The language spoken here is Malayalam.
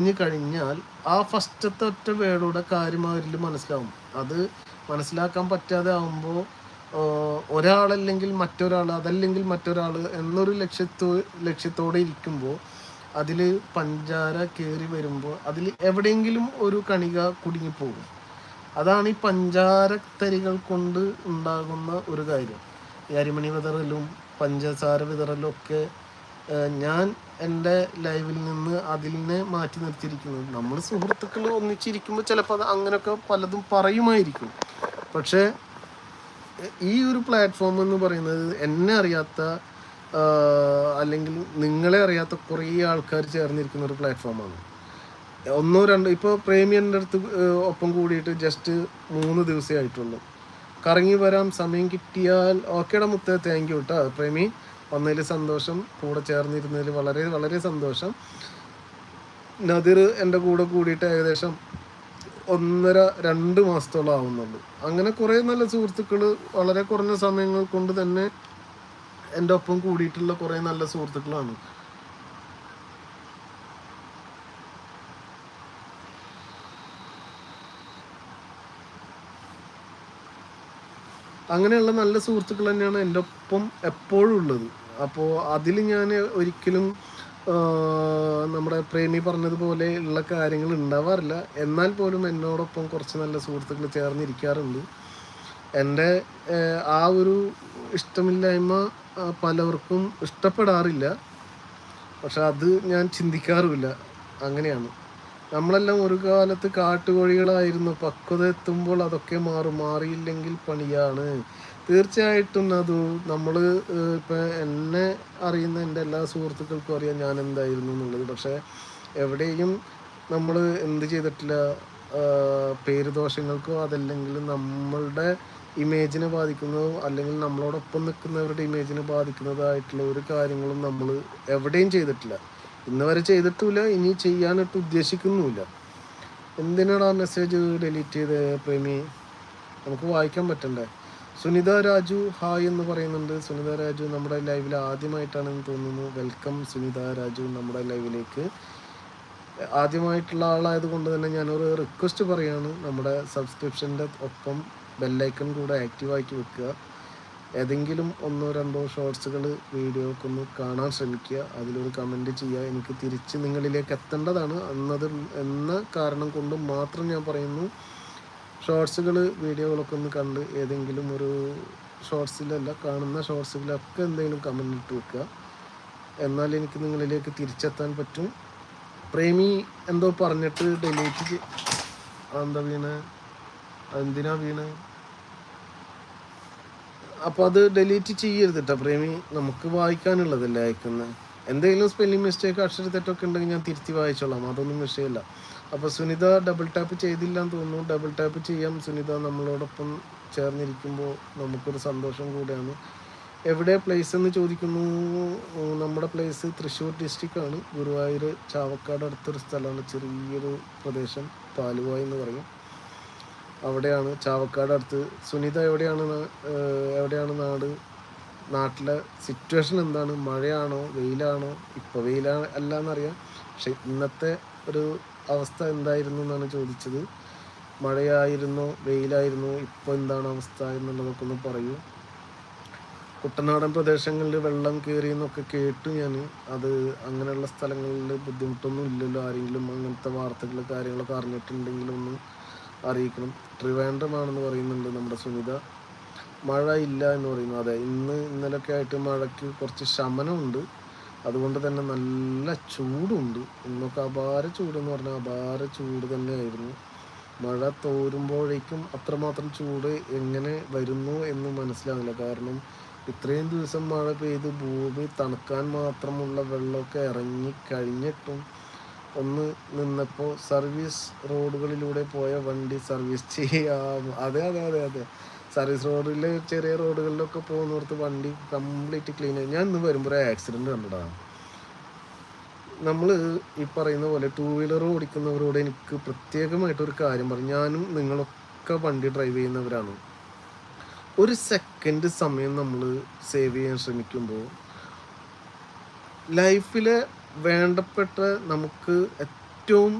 കഴിഞ്ഞ് കഴിഞ്ഞാൽ ആ ഫസ്റ്റത്തെ ഒറ്റ വേർഡൂടെ കാര്യം അവരിൽ മനസ്സിലാവും. അത് മനസ്സിലാക്കാൻ പറ്റാതെ ആകുമ്പോൾ ഒരാളല്ലെങ്കിൽ മറ്റൊരാൾ അതല്ലെങ്കിൽ മറ്റൊരാൾ എന്നൊരു ലക്ഷ്യത്തോ ലക്ഷ്യത്തോടെ ഇരിക്കുമ്പോൾ അതിൽ പഞ്ചാര കയറി വരുമ്പോൾ അതിൽ എവിടെയെങ്കിലും ഒരു കണിക കുടുങ്ങിപ്പോകും അതാണ് ഈ പഞ്ചാരത്തരികൾ കൊണ്ട് ഉണ്ടാകുന്ന ഒരു കാര്യം. ഈ അരിമണി വിതറലും പഞ്ചസാര വിതറലും ഒക്കെ ഞാൻ എന്റെ ലൈവിൽ നിന്ന് അതിനെ മാറ്റി നിർത്തിയിരിക്കുന്നത്. നമ്മൾ സുഹൃത്തുക്കൾ ഒന്നിച്ചിരിക്കുമ്പോൾ ചിലപ്പോൾ അത് അങ്ങനെയൊക്കെ പലതും പറയുമായിരിക്കും. പക്ഷേ ഈ ഒരു പ്ലാറ്റ്ഫോം എന്ന് പറയുന്നത് എന്നെ അറിയാത്ത അല്ലെങ്കിൽ നിങ്ങളെ അറിയാത്ത കുറേ ആൾക്കാർ ചേർന്നിരിക്കുന്ന ഒരു പ്ലാറ്റ്ഫോമാണ് ഒന്നോ രണ്ടോ ഇപ്പോൾ പ്രേമി എന്റെ അടുത്ത് ഒപ്പം കൂടിയിട്ട് ജസ്റ്റ് മൂന്ന് ദിവസമേ ആയിട്ടുള്ളൂ. കറങ്ങി വരാം സമയം കിട്ടിയാൽ ഓക്കേടെ മുത്തേ താങ്ക് യു കേട്ടോ പ്രേമി. വന്നതിൽ സന്തോഷം കൂടെ ചേർന്നിരുന്നതിൽ വളരെ വളരെ സന്തോഷം. നദിർ എന്റെ കൂടെ കൂടിയിട്ട് ഏകദേശം ഒന്നര രണ്ട് മാസത്തോളം ആവുന്നുള്ളൂ. അങ്ങനെ കുറേ നല്ല സുഹൃത്തുക്കൾ വളരെ കുറഞ്ഞ സമയങ്ങൾ കൊണ്ട് തന്നെ എന്റെ ഒപ്പം കൂടിയിട്ടുള്ള കുറേ നല്ല സുഹൃത്തുക്കളാണ്. അങ്ങനെയുള്ള നല്ല സുഹൃത്തുക്കൾ തന്നെയാണ് എന്റെ ഒപ്പം എപ്പോഴും ഉള്ളത്. അപ്പോൾ അതിൽ ഞാൻ ഒരിക്കലും നമ്മുടെ പ്രേമി പറഞ്ഞതുപോലെ ഉള്ള കാര്യങ്ങൾ ഉണ്ടാവാറില്ല. എന്നാൽ പോലും എന്നോടൊപ്പം കുറച്ച് നല്ല സുഹൃത്തുക്കൾ ചേർന്നിരിക്കാറുണ്ട്. എന്റെ ആ ഒരു ഇഷ്ടമില്ലായ്മ പലവർക്കും ഇഷ്ടപ്പെടാറില്ല. പക്ഷെ അത് ഞാൻ ചിന്തിക്കാറുമില്ല. അങ്ങനെയാണ്. നമ്മളെല്ലാം ഒരു കാലത്ത് കാട്ടുകോഴികളായിരുന്നു. പക്വത എത്തുമ്പോൾ അതൊക്കെ മാറും. മാറിയില്ലെങ്കിൽ പണിയാണ്. തീർച്ചയായിട്ടും അത് നമ്മൾ ഇപ്പം എന്നെ അറിയുന്ന എന്റെ എല്ലാ സുഹൃത്തുക്കൾക്കും അറിയാം ഞാൻ എന്തായിരുന്നു എന്നുള്ളത്. പക്ഷേ എവിടെയും നമ്മൾ എന്ത് ചെയ്തിട്ടില്ല. പേരുദോഷങ്ങൾക്കോ പേര് ദോഷങ്ങൾക്കോ അതല്ലെങ്കിൽ നമ്മളുടെ ഇമേജിനെ ബാധിക്കുന്നതോ അല്ലെങ്കിൽ നമ്മളോടൊപ്പം നിൽക്കുന്നവരുടെ ഇമേജിനെ ബാധിക്കുന്നതായിട്ടുള്ള ഒരു കാര്യങ്ങളും നമ്മൾ എവിടെയും ചെയ്തിട്ടില്ല. ഇന്ന് വരെ ചെയ്തിട്ടുമില്ല ഇനി ചെയ്യാനായിട്ട് ഉദ്ദേശിക്കുന്നുമില്ല. എന്തിനാണ് ആ മെസ്സേജ് ഡിലീറ്റ് ചെയ്ത് പ്രേമി? നമുക്ക് വായിക്കാൻ പറ്റണ്ടേ? സുനിത രാജു ഹായ് എന്ന് പറയുന്നുണ്ട്. സുനിത രാജു നമ്മുടെ ലൈവിൽ ആദ്യമായിട്ടാണെന്ന് തോന്നുന്നു. വെൽക്കം സുനിത രാജു നമ്മുടെ ലൈവിലേക്ക് ആദ്യമായിട്ടുള്ള ആളായത് കൊണ്ട് തന്നെ ഞാനൊരു റിക്വസ്റ്റ് പറയാണ്. നമ്മുടെ സബ്സ്ക്രിപ്ഷന്റെ ഒപ്പം ബെല്ലൈക്കൺ കൂടെ ആക്റ്റീവാക്കി വെക്കുക. ഏതെങ്കിലും ഒന്നോ രണ്ടോ ഷോർട്സുകൾ വീഡിയോ ഒക്കെ ഒന്ന് കാണാൻ ശ്രമിക്കുക. അതിലൊരു കമന്റ് ചെയ്യുക. എനിക്ക് തിരിച്ച് നിങ്ങളിലേക്ക് എത്തേണ്ടതാണ്. എന്നത് എന്ന കാരണം കൊണ്ട് മാത്രം ഞാൻ പറയുന്നു. ഷോർട്സുകൾ വീഡിയോകളൊക്കെ ഒന്ന് കണ്ട് ഏതെങ്കിലും ഒരു ഷോർട്സിലല്ല കാണുന്ന ഷോർട്സുകളൊക്കെ എന്തെങ്കിലും കമന്റ് ഇട്ട് വെക്കുക. എന്നാൽ എനിക്ക് നിങ്ങളിലേക്ക് തിരിച്ചെത്താൻ പറ്റും. പ്രേമി എന്തോ പറഞ്ഞിട്ട് ഡിലീറ്റ് എന്താ വീണ്? എന്തിനാ വീണ്? അപ്പോൾ അത് ഡെലീറ്റ് ചെയ്യരുത് കേട്ടോ പ്രേമി. നമുക്ക് വായിക്കാനുള്ളതല്ലേ അയക്കുന്നത് എന്തെങ്കിലും സ്പെല്ലിംഗ് മിസ്റ്റേക്ക് അക്ഷരത്തെറ്റൊക്കെ ഉണ്ടെങ്കിൽ ഞാൻ തിരുത്തി വായിച്ചോളാം. അതൊന്നും വിഷയമില്ല അപ്പോൾ സുനിത ഡബിൾ ടാപ്പ് ചെയ്തില്ല എന്ന് തോന്നുന്നു. ഡബിൾ ടാപ്പ് ചെയ്യാം. സുനിത നമ്മളോടൊപ്പം ചേർന്നിരിക്കുമ്പോൾ നമുക്കൊരു സന്തോഷം കൂടെയാണ്. എവിടെ പ്ലേസ് എന്ന് ചോദിക്കുന്നു? നമ്മുടെ പ്ലേസ് തൃശ്ശൂർ ഡിസ്ട്രിക്റ്റ് ആണ്. ഗുരുവായൂർ ചാവക്കാട് അടുത്തൊരു സ്ഥലമാണ്. ചെറിയൊരു പ്രദേശം പാലുവായി എന്ന് പറയും. അവിടെയാണ്. ചാവക്കാട് അടുത്ത്. സുനിത എവിടെയാണ് എവിടെയാണ് നാട്? നാട്ടിലെ സിറ്റുവേഷൻ എന്താണ്? മഴയാണോ? വെയിലാണോ? ഇപ്പോൾ വെയിലാ അല്ല എന്നറിയാം പക്ഷെ ഇന്നത്തെ ഒരു അവസ്ഥ എന്തായിരുന്നു എന്നാണ് ചോദിച്ചത്. മഴയായിരുന്നോ? വെയിലായിരുന്നോ? ഇപ്പോൾ എന്താണ് അവസ്ഥ എന്നുള്ളതൊക്കെ ഒന്ന് പറയൂ. കുട്ടനാടൻ പ്രദേശങ്ങളിൽ വെള്ളം കയറി എന്നൊക്കെ കേട്ടു ഞാൻ അത് അങ്ങനെയുള്ള സ്ഥലങ്ങളിൽ ബുദ്ധിമുട്ടൊന്നും ഇല്ലല്ലോ. ആരെങ്കിലും അങ്ങനത്തെ വാർത്തകൾ കാര്യങ്ങളൊക്കെ അറിഞ്ഞിട്ടുണ്ടെങ്കിൽ ഒന്ന് അറിയിക്കണം. ട്രിവാൻഡ്രമാണെന്ന് പറയുന്നുണ്ട് നമ്മുടെ സുനിത. മഴ ഇല്ല എന്ന് പറയുന്നു. അതെ ഇന്ന് ഇന്നലൊക്കെ ആയിട്ട് മഴയ്ക്ക് കുറച്ച് ശമനമുണ്ട്. അതുകൊണ്ട് തന്നെ നല്ല ചൂടുണ്ട്. ഇന്നൊക്കെ അപാര ചൂടെന്ന് പറഞ്ഞാൽ അപാര ചൂട് തന്നെയായിരുന്നു. മഴ തോരുമ്പോഴേക്കും അത്രമാത്രം ചൂട് എങ്ങനെ വരുന്നു എന്ന് മനസ്സിലാവില്ല. കാരണം ഇത്രയും ദിവസം മഴ പെയ്ത് ഭൂമി തണുക്കാൻ മാത്രമുള്ള വെള്ളമൊക്കെ ഇറങ്ങി കഴിഞ്ഞിട്ടും ഒന്ന് നിന്നപ്പോൾ സർവീസ് റോഡുകളിലൂടെ പോയ വണ്ടി സർവീസ് ചെയ്യാം. അതെ അതെ അതെ അതെ. സർവീസ് റോഡിൽ ചെറിയ റോഡുകളിലൊക്കെ പോകുന്നിടത്ത് വണ്ടി കംപ്ലീറ്റ് ക്ലീൻ ആയി. ഞാൻ ഇന്ന് വരുമ്പോൾ ഒരു ആക്സിഡന്റ് കണ്ടടാ. നമ്മൾ ഈ പറയുന്ന പോലെ ടൂ വീലർ ഓടിക്കുന്നവരോട് എനിക്ക് പ്രത്യേകമായിട്ട് ഒരു കാര്യം പറയും ഞാനും നിങ്ങളൊക്കെ വണ്ടി ഡ്രൈവ് ചെയ്യുന്നവരാണ്. ഒരു സെക്കൻഡ് സമയം നമ്മൾ സേവ് ചെയ്യാൻ ശ്രമിക്കുമ്പോൾ ലൈഫിൽ വേണ്ടപ്പെട്ട നമുക്ക് ഏറ്റവും